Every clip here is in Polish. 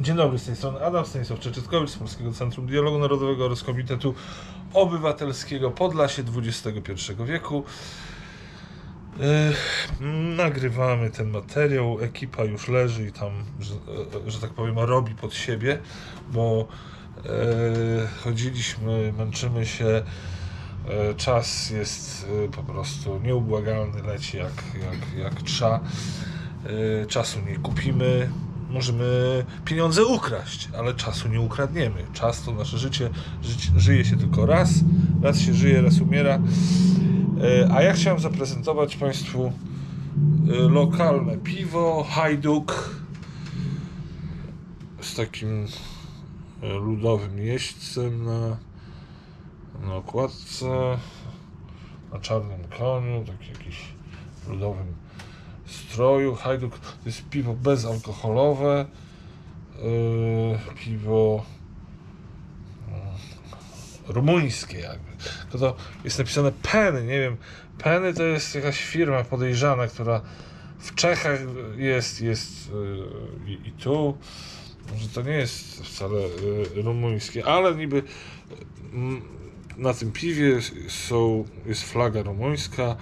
Dzień dobry, z tej strony Adam Stanisław Czeczytkowicz z Polskiego Centrum Dialogu Narodowego oraz Komitetu Obywatelskiego Podlasie XXI wieku. Yy, nagrywamy ten materiał, ekipa już leży i tam, że, e, że tak powiem, robi pod siebie, bo e, chodziliśmy, męczymy się, e, czas jest e, po prostu nieubłagalny, leci jak, jak, jak trza. E, czasu nie kupimy, możemy pieniądze ukraść, ale czasu nie ukradniemy. Czas to nasze życie, żyje się tylko raz, raz się żyje, raz umiera. E, A ja chciałem zaprezentować Państwu e, lokalne piwo Hajduk z takim e, ludowym jeźdźcem na, na okładce, na czarnym koniu, taki jakiś ludowym stroju. Hajduk to jest piwo bezalkoholowe, e, piwo e, rumuńskie jakby. To, to jest napisane Penny, nie wiem, Penny to jest jakaś firma podejrzana, która w Czechach jest, jest e, i, tu. Może to nie jest wcale e, rumuńskie, ale niby mm, na tym piwie są, jest flaga rumuńska,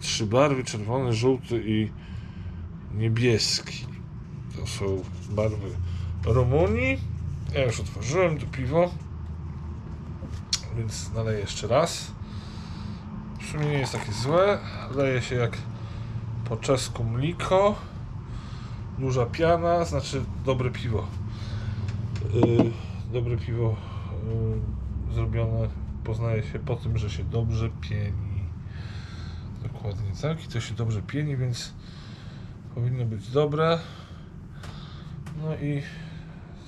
trzy barwy, czerwony, żółty i niebieski. To są barwy Rumunii. Ja już otworzyłem to piwo, więc naleję jeszcze raz. W sumie nie jest takie złe. Leje się jak po czesku mliko. Duża piana, znaczy dobre piwo. Yy, dobre piwo yy, zrobione poznaje się po tym, że się dobrze pieni. Dokładnie tak. I to się dobrze pieni, więc powinno być dobre. No i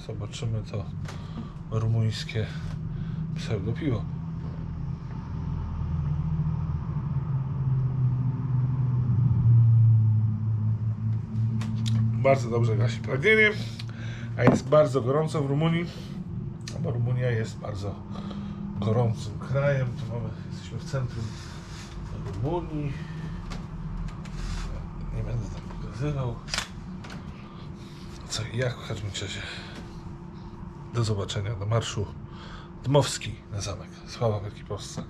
zobaczymy to rumuńskie pseudopiwo. Bardzo dobrze gasi pragnienie, a jest bardzo gorąco w Rumunii, bo Rumunia jest bardzo gorącym krajem. Tu mamy, jesteśmy w centrum Rumunii. Nie będę tam pokazywał. Co i jak w każdym. Do zobaczenia do marszu Dmowski na zamek. Sława Wielkiej Polsce.